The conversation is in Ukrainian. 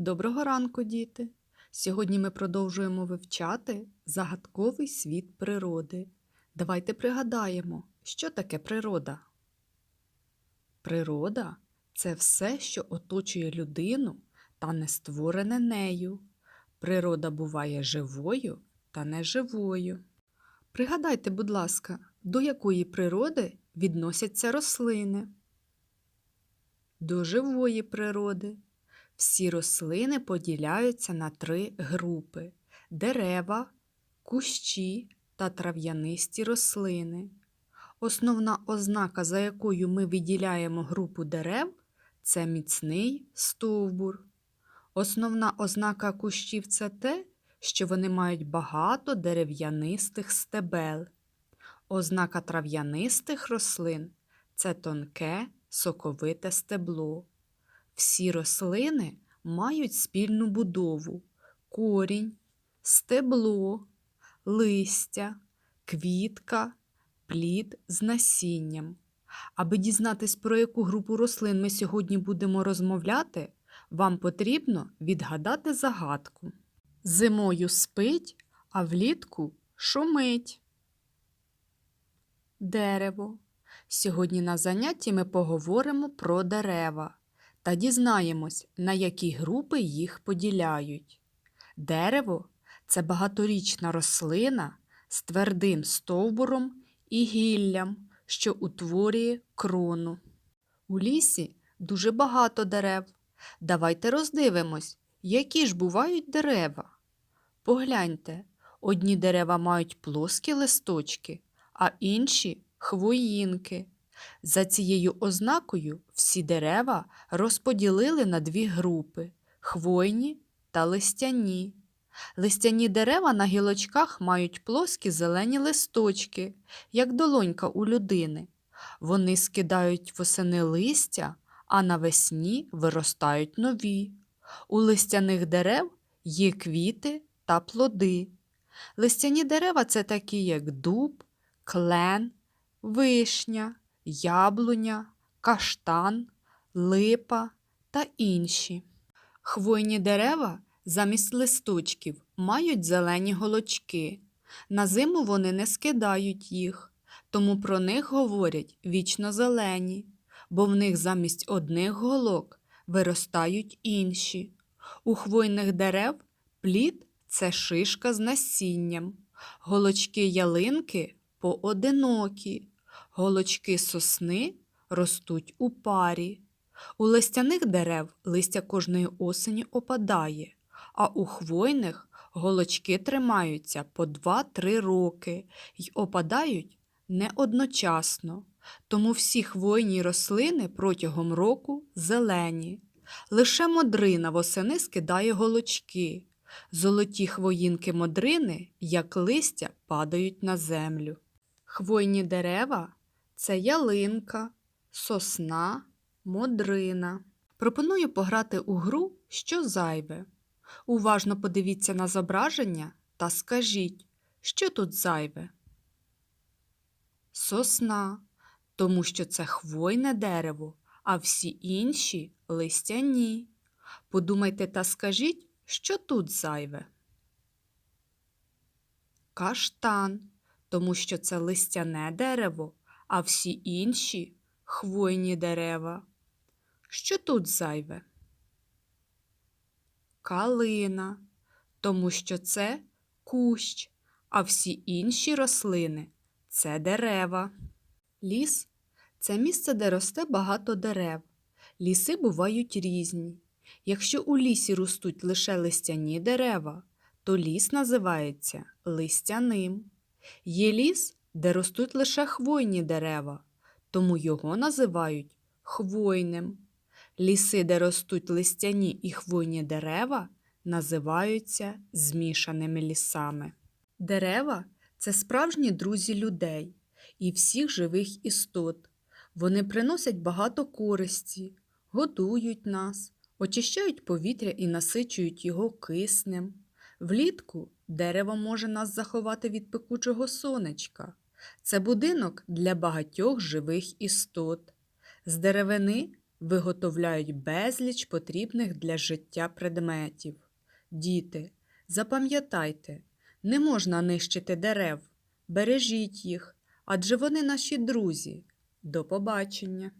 Доброго ранку, діти! Сьогодні ми продовжуємо вивчати загадковий світ природи. Давайте пригадаємо, що таке природа. Природа це все, що оточує людину та не створене нею. Природа буває живою та неживою. Пригадайте, будь ласка, до якої природи відносяться рослини? До живої природи. Всі рослини поділяються на три групи: дерева, кущі та трав'янисті рослини. Основна ознака, за якою ми виділяємо групу дерев, це міцний стовбур. Основна ознака кущів це те, що вони мають багато дерев'янистих стебел. Ознака трав'янистих рослин це тонке соковите стебло. Всі рослини мають спільну будову корінь, стебло, листя, квітка, плід з насінням. Аби дізнатись, про яку групу рослин ми сьогодні будемо розмовляти, вам потрібно відгадати загадку. Зимою спить, а влітку шумить. Дерево. Сьогодні на занятті ми поговоримо про дерева та дізнаємось, на які групи їх поділяють. Дерево це багаторічна рослина з твердим стовбуром і гіллям, що утворює крону. У лісі дуже багато дерев. Давайте роздивимось, які ж бувають дерева. Погляньте, одні дерева мають плоскі листочки, а інші хвоїнки. За цією ознакою всі дерева розподілили на дві групи хвойні та листяні. Листяні дерева на гілочках мають плоскі зелені листочки, як долонька у людини. Вони скидають восени листя, а навесні виростають нові. У листяних дерев є квіти та плоди. Листяні дерева це такі, як дуб, клен, вишня, яблуня, каштан, липа та інші. Хвойні дерева замість листочків мають зелені голочки. На зиму вони не скидають їх, тому про них говорять вічно зелені, бо в них замість одних голок виростають інші. У хвойних дерев плід це шишка з насінням, голочки ялинки поодинокі, голочки сосни ростуть у парі. У листяних дерев листя кожної осені опадає, а у хвойних голочки тримаються по 2-3 роки й опадають не одночасно, тому всі хвойні рослини протягом року зелені. Лише модрина восени скидає голочки. Золоті хвоїнки модрини, як листя, падають на землю. Хвойні дерева це ялинка, сосна, модрина. Пропоную пограти у гру, що зайве. Уважно подивіться на зображення та скажіть, що тут зайве. Сосна, тому що це хвойне дерево, а всі інші листяні. Подумайте та скажіть, що тут зайве. Каштан, тому що це листяне дерево, а всі інші хвойні дерева. Що тут зайве? Калина, тому що це кущ, а всі інші рослини це дерева. Ліс це місце, де росте багато дерев. Ліси бувають різні. Якщо у лісі ростуть лише листяні дерева, то ліс називається листяним. Є ліс, де ростуть лише хвойні дерева, тому його називають хвойним. Ліси, де ростуть листяні і хвойні дерева, називаються змішаними лісами. Дерева це справжні друзі людей і всіх живих істот. Вони приносять багато користі, годують нас, очищають повітря і насичують його киснем. Влітку дерево може нас заховати від пекучого сонечка. Це будинок для багатьох живих істот. З деревини виготовляють безліч потрібних для життя предметів. Діти, запам'ятайте, не можна нищити дерев, бережіть їх, адже вони наші друзі. До побачення!